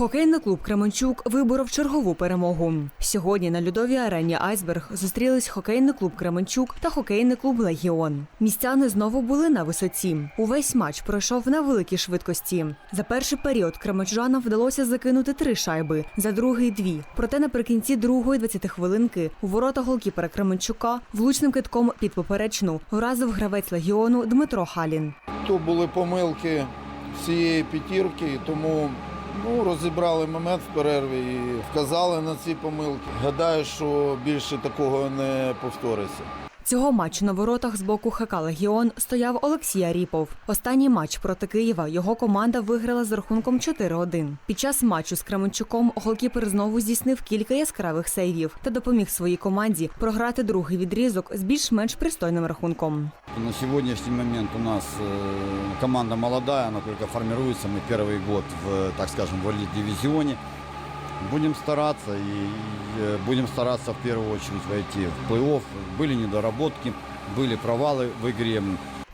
Хокейний клуб Кременчук виборов чергову перемогу. Сьогодні на льодовій арені Айсберг зустрілись хокейний клуб Кременчук та хокейний клуб Легіон. Містяни знову були на висоті. Увесь матч пройшов на великій швидкості. За перший період кременчужанам вдалося закинути три шайби, за другий дві. Проте наприкінці другої 20 хвилинки у ворота голкіпера Кременчука влучним китком під поперечну вразив гравець легіону Дмитро Халін. То були помилки всієї п'ятірки, тому ну, розібрали момент в перерві і вказали на ці помилки. Гадаю, що більше такого не повториться. Цього матчу на воротах з боку ХК Легіон стояв Олексій Аріпов. Останній матч проти Києва його команда виграла з рахунком 4-1. Під час матчу з Кременчуком голкіпер знову здійснив кілька яскравих сейвів та допоміг своїй команді програти другий відрізок з більш-менш пристойним рахунком. На сегодняшний момент у нас э, команда молодая, она только формируется. Мы первый год в, так скажем, в элит-дивизионе. Будем стараться и э, будем стараться в первую очередь войти в плей-офф. Были недоработки, были провалы в игре.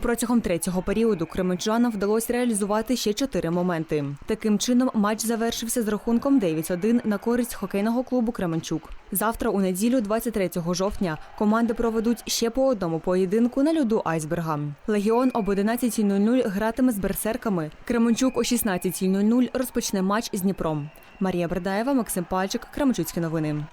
Протягом третього періоду кременчанам вдалося реалізувати ще чотири моменти. Таким чином, матч завершився з рахунком 9-1 на користь хокейного клубу Кременчук. Завтра, у неділю, 23 жовтня, команди проведуть ще по одному поєдинку на льоду Айсберга. Легіон об 11.00 гратиме з берсерками. Кременчук о 16.00 розпочне матч з Дніпром. Марія Бердаєва, Максим Пальчик, Кременчуцькі новини.